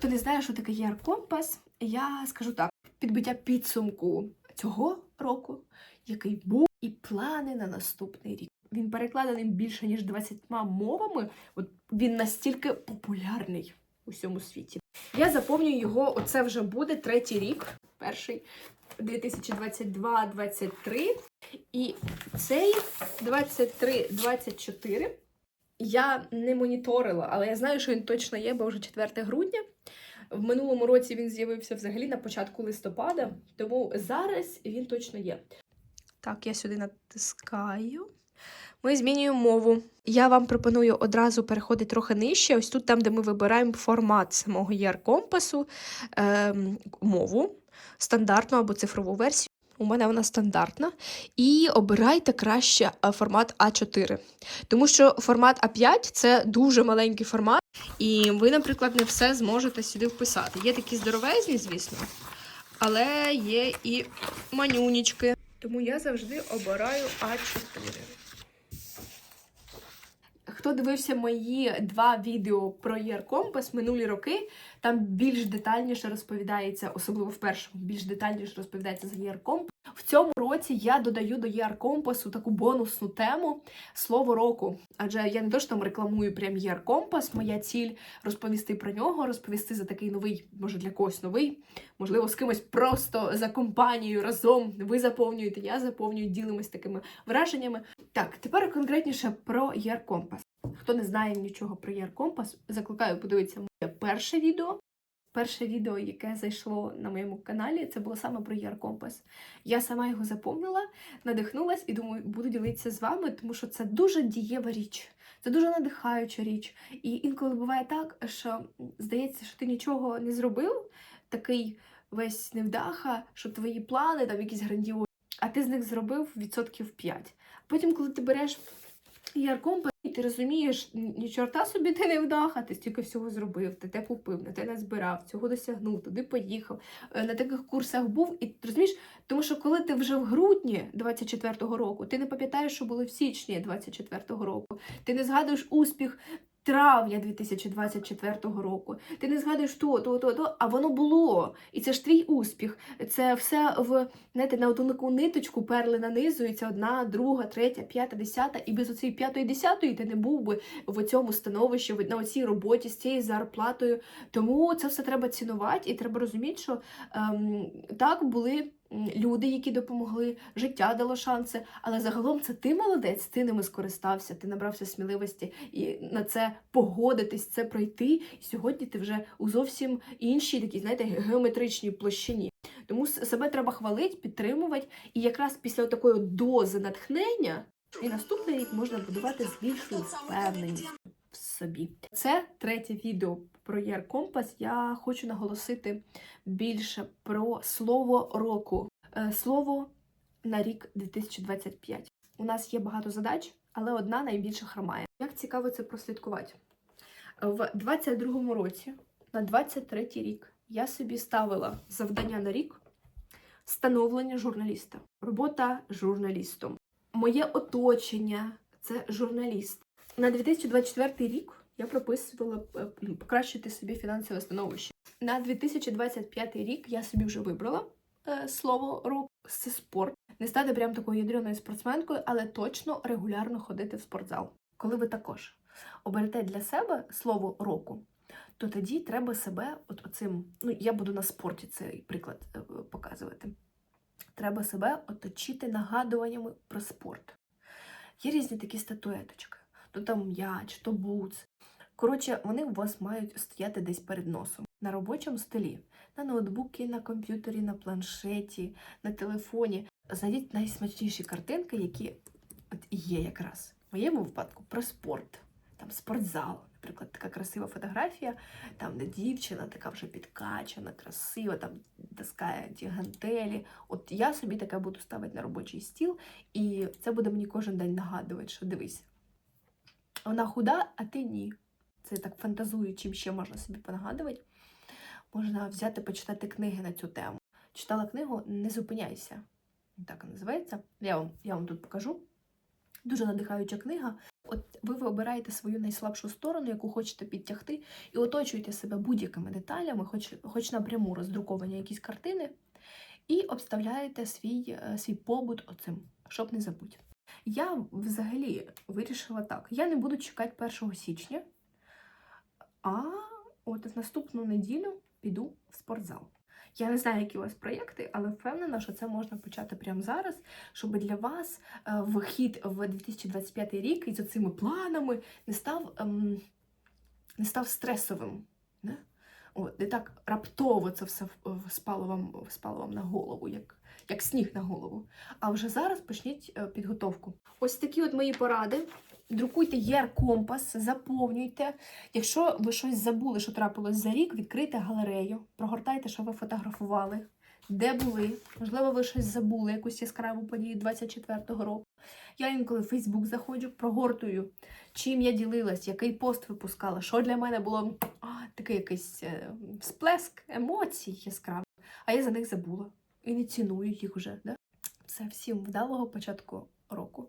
Хто не знає, що таке ЄР компас, я скажу так: підбиття підсумку цього року, який був, і плани на наступний рік. Він перекладений більше ніж 20 мовами. От він настільки популярний у всьому світі. Я заповнюю його. Оце вже буде третій рік, перший 2022-23. І цей 23-24 я не моніторила, але я знаю, що він точно є, бо вже 4 грудня. В минулому році він з'явився взагалі на початку листопада, тому зараз він точно є. Так, я сюди натискаю. Ми змінюємо мову. Я вам пропоную одразу переходити трохи нижче. Ось тут, там, де ми вибираємо формат самого ER-компасу, ем, мову, стандартну або цифрову версію. У мене вона стандартна. І обирайте краще е, формат А4. Тому що формат А5 це дуже маленький формат, і ви, наприклад, не все зможете сюди вписати. Є такі здоровезні, звісно, але є і манюнічки. Тому я завжди обираю А4. Хто дивився мої два відео про ER Компас минулі роки, там більш детальніше розповідається, особливо в першому, більш детальніше розповідається за ER Компас. В цьому році я додаю до ER Компасу таку бонусну тему слово року. Адже я не то що там рекламую прям ER Компас, моя ціль розповісти про нього, розповісти за такий новий, може для когось новий, можливо, з кимось просто за компанією разом. Ви заповнюєте, я заповнюю, ділимось такими враженнями. Так, тепер конкретніше про ER Компас. Хто не знає нічого про ER Компас, закликаю подивитися моє перше відео. Перше відео, яке зайшло на моєму каналі, це було саме про ER Компас. Я сама його заповнила, надихнулась і думаю, буду ділитися з вами, тому що це дуже дієва річ, це дуже надихаюча річ. І інколи буває так, що здається, що ти нічого не зробив, такий весь невдаха, що твої плани там якісь грандіозні, а ти з них зробив відсотків 5. Потім, коли ти береш ER Компас, ти розумієш, ні чорта собі ти не вдаха, ти стільки всього зробив, ти те купив, на те назбирав, цього досягнув, туди поїхав, е, на таких курсах був. І розумієш, тому що коли ти вже в грудні 24-го року, ти не пам'ятаєш, що було в січні 24-го року, ти не згадуєш успіх. Травня 2024 року. Ти не згадуєш то, то, то, то, а воно було. І це ж твій успіх. Це все в знаєте, на одну ниточку перли нанизується одна, друга, третя, п'ята, десята, і без оцієї п'ятої, десятої ти не був би в цьому становищі, на оцій роботі з цією зарплатою. Тому це все треба цінувати, і треба розуміти, що ем, так були люди, які допомогли, життя дало шанси, але загалом це ти молодець, ти ними скористався, ти набрався сміливості і на це погодитись, це пройти. І сьогодні ти вже у зовсім іншій такій, знаєте, геометричній площині. Тому себе треба хвалити, підтримувати, і якраз після такої дози натхнення і наступний рік можна будувати з більшою впевненістю собі. Це третє відео про ЄР Компас. Я хочу наголосити більше про слово року. Е, Слово на рік 2025. У нас є багато задач, але одна найбільше хромає. Як цікаво це прослідкувати? В 22-му році, на 23-й рік, я собі ставила завдання на рік становлення журналіста, робота журналістом. Моє оточення це журналіст. На 2024 рік я прописувала е, покращити собі фінансове становище. На 2025 рік я собі вже вибрала е, слово року це спорт. Не стати прям такою ядреною спортсменкою, але точно регулярно ходити в спортзал. Коли ви також оберете для себе слово року, то тоді треба себе от оцим. Ну, я буду на спорті цей приклад е, показувати. Треба себе оточити нагадуваннями про спорт. Є різні такі статуеточки. То там м'яч, то буц. Коротше, вони у вас мають стояти десь перед носом на робочому столі, на ноутбуці, на комп'ютері, на планшеті, на телефоні. Знайдіть найсмачніші картинки, які от є якраз в моєму випадку про спорт. Там спортзал, наприклад, така красива фотографія, там де дівчина така вже підкачана, красива, там таскає ті гантелі. От я собі таке буду ставити на робочий стіл, і це буде мені кожен день нагадувати, що дивись, вона худа, а ти ні. Це так фантазую, чим ще можна собі понагадувати. Можна взяти, почитати книги на цю тему. Читала книгу Не зупиняйся. Так називається. Я вам, я вам тут покажу. Дуже надихаюча книга. От ви вибираєте свою найслабшу сторону, яку хочете підтягти, і оточуєте себе будь-якими деталями, хоч, хоч напряму роздруковані якісь картини, і обставляєте свій, е, свій побут оцим, щоб не забути. Я взагалі вирішила так: я не буду чекати 1 січня, а от наступну неділю піду в спортзал. Я не знаю, які у вас проєкти, але впевнена, що це можна почати прямо зараз, щоб для вас е, вхід в 2025 рік із цими планами не став, ем, не став стресовим. Не? От, не так раптово це все спало вам, спало вам на голову, як, як сніг на голову. А вже зараз почніть е, підготовку. Ось такі от мої поради. Друкуйте ЄР-компас, заповнюйте. Якщо ви щось забули, що трапилось за рік, відкрийте галерею, прогортайте, що ви фотографували, де були. Можливо, ви щось забули, якусь яскраву подію 24-го року. Я інколи в Фейсбук заходжу, прогортую, чим я ділилась, який пост випускала, що для мене було а, такий якийсь е, всплеск емоцій яскравих, а я за них забула і не ціную їх уже. Да? Все, всім вдалого початку року.